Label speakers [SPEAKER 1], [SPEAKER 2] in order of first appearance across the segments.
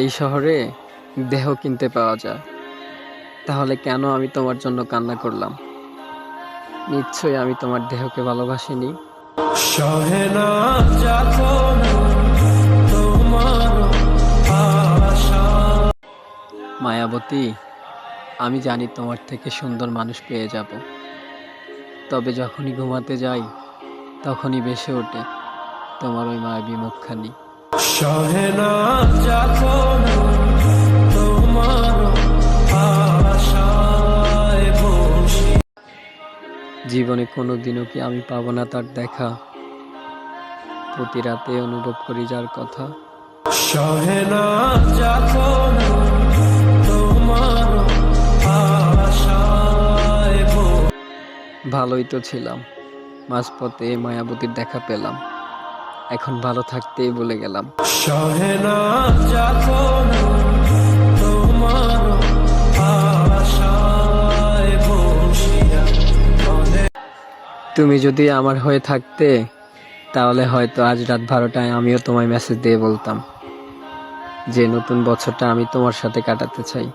[SPEAKER 1] এই শহরে দেহ কিনতে পাওয়া যায়। তাহলে কেন আমি তোমার জন্য কান্না করলাম? নিশ্চয়ই আমি তোমার দেহকে ভালোবাসিনি। মায়াবতী আমি জানি তোমার থেকে সুন্দর মানুষ পেয়ে যাব। তবে যখনই ঘুমাতে যাই তখনই বেসে ওঠে তোমার ওই মায়াবী মুখখানি।
[SPEAKER 2] সহে না যখন তোমার
[SPEAKER 1] জীবনে কোনোদিনও কি আমি পাবো না তার দেখা? প্রতি রাতে অনুভব করি যার কথা।
[SPEAKER 2] সহে না যখন তোমার
[SPEAKER 1] ভালোই তো ছিলাম। মাঝপথে মায়াবতীর দেখা পেলাম। এখন ভালো থাকতেই বলে গেলাম। তুমি যদি আমার হয়ে থাকতে তাহলে হয়তো আজ রাত বারোটায় আমিও তোমায় মেসেজ দিয়ে বলতাম যে নতুন বছরটা আমি তোমার সাথে কাটাতে চাই।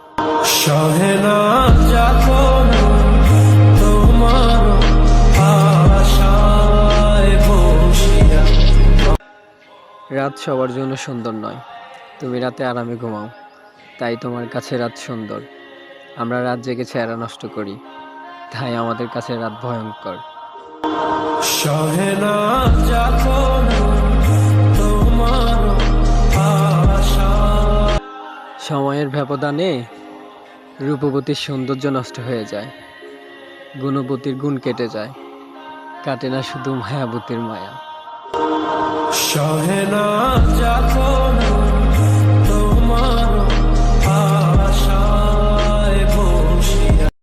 [SPEAKER 1] রাত সবার জন্য সুন্দর নয়। তুমি রাতে আরামে ঘুমাও। তাই তোমার কাছে রাত সুন্দর। আমরা রাত জেগে চেহারা নষ্ট করি। তাই আমাদের কাছে রাত ভয়ঙ্কর। সময়ের ব্যবধানে রূপবতীর সৌন্দর্য নষ্ট হয়ে যায়। গুণবতীর গুণ কেটে যায়। কাটে না শুধু মায়াবতীর মায়া।
[SPEAKER 2] সহে না